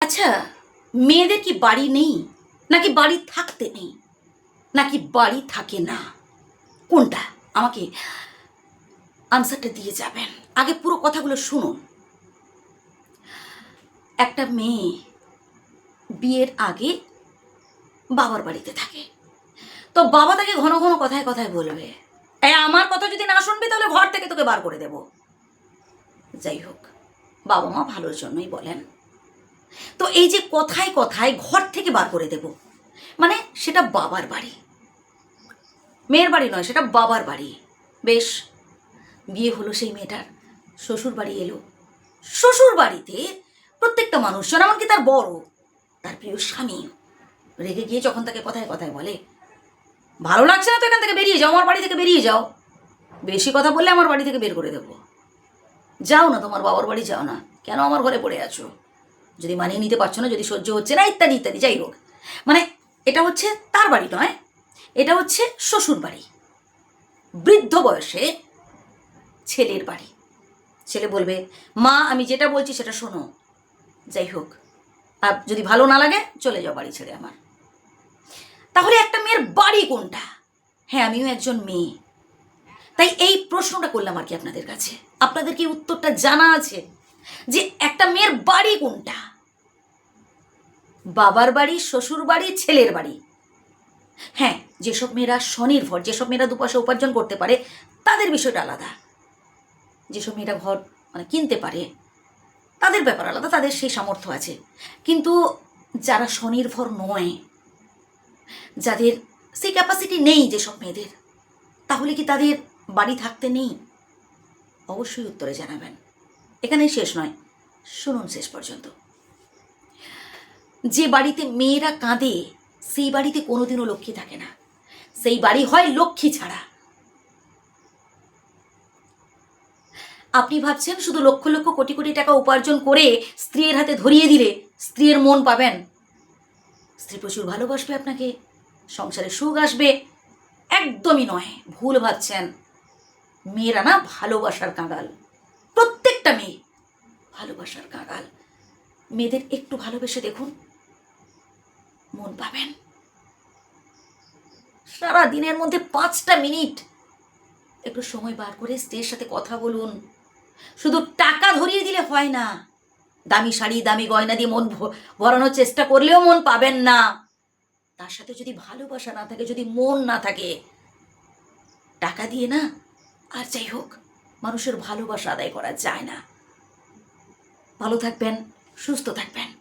আচ্ছা মেয়েদের কি বাড়ি নেই? নাকি বাড়ি থাকতে নেই? নাকি বাড়ি থাকে না? কোনটা? আমাকে আনসারটা দিয়ে যাবেন। আগে পুরো কথাগুলো শুনুন। একটা মেয়ে বিয়ের আগে বাবার বাড়িতে থাকে। তো বাবা তাকে ঘন ঘন কথায় কথায় বলবে। এই আমার কথা যদি না শুনবি, তাহলে ঘর থেকে তোকে বার করে দেব। যাই হোক, বাবা মা ভালোর জন্যই বলেন। তো এই যে কথায় কথায় ঘর থেকে বার করে দেব মানে সেটা বাবার বাড়ি। মেয়ের বাড়ি নয়, সেটা বাবার বাড়ি। বেশ, বিয়ে হলো সেই মেয়েটার, শ্বশুর বাড়ি এলো। শ্বশুর বাড়িতে প্রত্যেকটা মানুষজন, এমনকি তার বড়, তার প্রিয় স্বামী, রেগে গিয়ে যখন তাকে কথায় কথায় বলে, ভালো লাগছে না তো এখান থেকে বেরিয়ে যাও, আমার বাড়ি থেকে বেরিয়ে যাও। বেশি কথা বললে আমার বাড়ি থেকে বের করে দেবো। যাও না তোমার বাবার বাড়ি, যাও না। কেন আমার ঘরে পড়ে আছো? যদি মানিয়ে নিতে পারছ না, যদি সহ্য হচ্ছে না, ইত্যাদি ইত্যাদি, যাই হোক। মানে এটা হচ্ছে তার বাড়ি নয়, এটা হচ্ছে শ্বশুর বাড়ি। বৃদ্ধ বয়সে ছেলের বাড়ি। ছেলে বলবে, মা, আমি যেটা বলছি সেটা শোনো। যাই হোক, আর যদি ভালো না লাগে, চলে যাও বাড়ি ছেড়ে আমার। তাহলে একটা মেয়ের বাড়ি কোনটা? হ্যাঁ আমিও একজন মেয়ে। তাই এই প্রশ্নটা করলাম আর কি আপনাদের কাছে। আপনাদের কি উত্তরটা জানা আছে? যে একটা মেয়ের বাড়ি কোনটা? বাবার বাড়ি, শ্বশুর বাড়ি, ছেলের বাড়ি। হ্যাঁ যেসব মেয়েরা স্বনির্ভর, যেসব মেয়েরা দুপাশে উপার্জন করতে পারে, তাদের বিষয়টা আলাদা। যেসব মেয়েরা ঘর মানে কিনতে পারে, তাদের ব্যাপার আলাদা, তাদের সেই সামর্থ্য আছে। কিন্তু যারা স্বনির্ভর নয়, যাদের সেই ক্যাপাসিটি নেই যেসব মেয়েদের, তাহলে কি তাদের বাড়ি থাকতে নেই? অবশ্যই উত্তরে জানাবেন। এখানেই শেষ নয়। শুনুন শেষ পর্যন্ত। যে বাড়িতে মেয়েরা কাঁদে, সেই বাড়িতে কোনোদিনও লক্ষ্মী থাকে না। সেই বাড়ি হয় লক্ষ্মী ছাড়া। আপনি ভাবছেন শুধু লক্ষ লক্ষ কোটি কোটি টাকা উপার্জন করে স্ত্রীর হাতে ধরিয়ে দিলে স্ত্রীর মন পাবেন। স্ত্রী প্রচুর ভালোবাসবে আপনাকে, সংসারে সুখ আসবে, একদমই নয়, ভুল ভাবছেন। মেয়েরা না ভালোবাসার কাঁগাল প্রত্যেকটা মেয়ে। ভালোবাসার কাঁগাল। মেয়েদের একটু ভালোবেসে দেখুন। মন পাবেন। সারা দিনের মধ্যে পাঁচটা মিনিট। একটু সময় বার করে স্ত্রীর সাথে কথা বলুন। শুধু টাকা ধরিয়ে দিলে হয় না। দামি শাড়ি, দামি গয়না দিয়ে মন ভরানোর চেষ্টা করলেও মন পাবেন না। তার সাথে যদি ভালোবাসা না থাকে, যদি মন না থাকে, টাকা দিয়ে না, আর যাই হোক। মানুষের ভালোবাসা আদায় করা যায় না। ভালো থাকবেন, সুস্থ থাকবেন।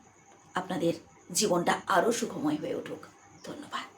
আপনাদের জীবনটা আরও সুখময় হয়ে উঠুক। ধন্যবাদ।